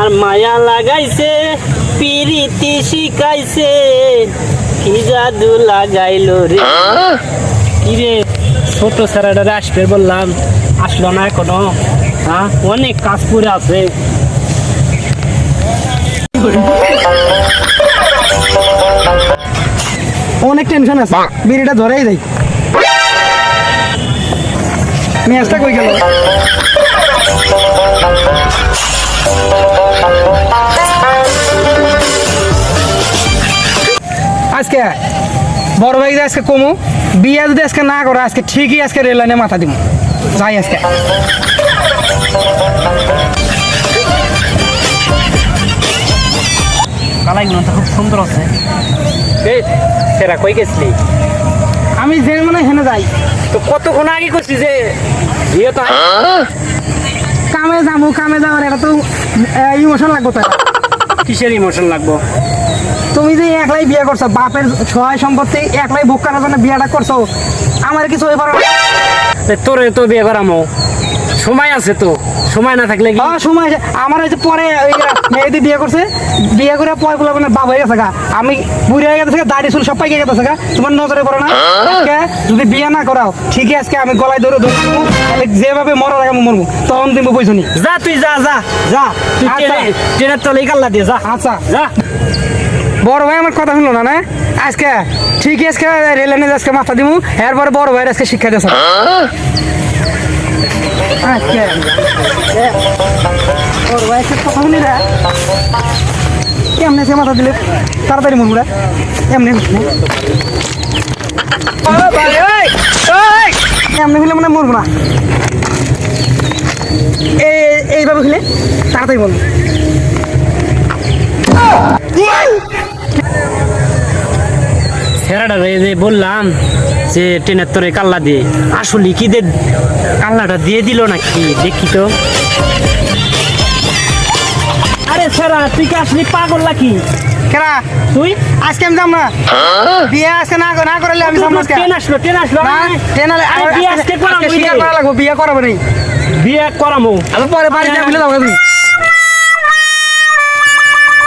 আমার মায়া লাগাইছে পিরিতি শিখাইছে। কি জাদু লাগাইলো রে। কি রে ছোট স্যারাডারে আসবে বললাম আসলো না এখনও। হ্যাঁ? অনেক কাজ করে আছে। অনেক টেনশন আছে। বিড়িটা ধরেই দেয় মেয়াজটা কই গেল? আজকে বড় ভাই আজকে কমু বিয়ে যদি আজকে না করে আজকে ঠিকই আজকে রেল লাইনে মাথা দিব যাই আজকে। কালাইগুলো তো খুব সুন্দর আছে। সেরা কই গেছিলি? আমি যে মানে হেনে যাই। তো কতক্ষণ আগে করছি যে বিয়ে তো কামে যাব কামে যাওয়ার এটা তো ইমোশন লাগবো তাই কিসের ইমোশন লাগবো? তুমি যে একলাই বিয়ে করছ বাপের সহায় সম্পত্তি একলাই বুক করার জন্য বিয়েটা করছ আমার কিছু হয়ে পারো তোরে তো বিয়ে করামো। সময় আছে তো সময় না থাকলে কি? হ্যাঁ সময় আছে। আমার হচ্ছে পরে মেয়েদি বিয়ে করছে বিয়ে করে পরে গুলো মানে বাবা হয়ে গেছে গা। আমি বুড়ি হয়ে গেছে গা, দাড়ি চুল সব পাইকে গেছে গা। তোমার নজরে পড়ে না? যদি বিয়ে না করাও ঠিকই আজকে আমি গলায় ধরে ধরে দেবো, তাহলে যেভাবে মরার আগে আমি মরবো তখন দিব পয়সা নি। যা তুই যা যা। যা তুই আচ্ছা। ট্রেনে- ট্রেনের তলেই কাল্লা দিয়ে যা। আচ্ছা। যা। বড় ভাই, আমার কথা শুনলো না না? আজকে, ঠিকই আজকে রেল লাইনে আজকে মাথা দিব এরপরে বড় ভাইয়ের আজকে শিক্ষা দিয়েছে। আজকে বড় ভাই কথা শুনি রে। এমনি আজকে মাথা দিলে তাড়াতাড়ি মরবো রে। এমনি এমনি হলে মানে মরবো না। এই- এইভাবে হলে তাড়াতাড়ি বলব রে যে বললাম যে ট্রেনের তরে কাল্লা দিয়ে আসলে কি দে কাল্লাটা দিয়ে দিল নাকি? দেখি তো। আরে সেরা তুই কি আসলি পাগল নাকি? কেরা? তুই? আজকে আমি যাম না। বিয়ে আজকে না না করলে আমি ট্রেন আসলো ট্রেন আসলো। না ট্রেন আলে আরে বিয়ে আজকে করাবো করা লাগবো বিয়ে করাবো নেই বিয়ে করামো। আমি পরে বাড়ি যাব তুমি।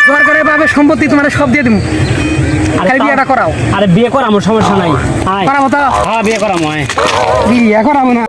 দরকারে পাবে সম্পত্তি তোমার সব দিয়ে দিব খালি বিয়েটা করাও। আরে বিয়ে করামো সমস্যা নাই। করাবো তো। হ্যাঁ বিয়ে করামো বিয়ে করাবো না।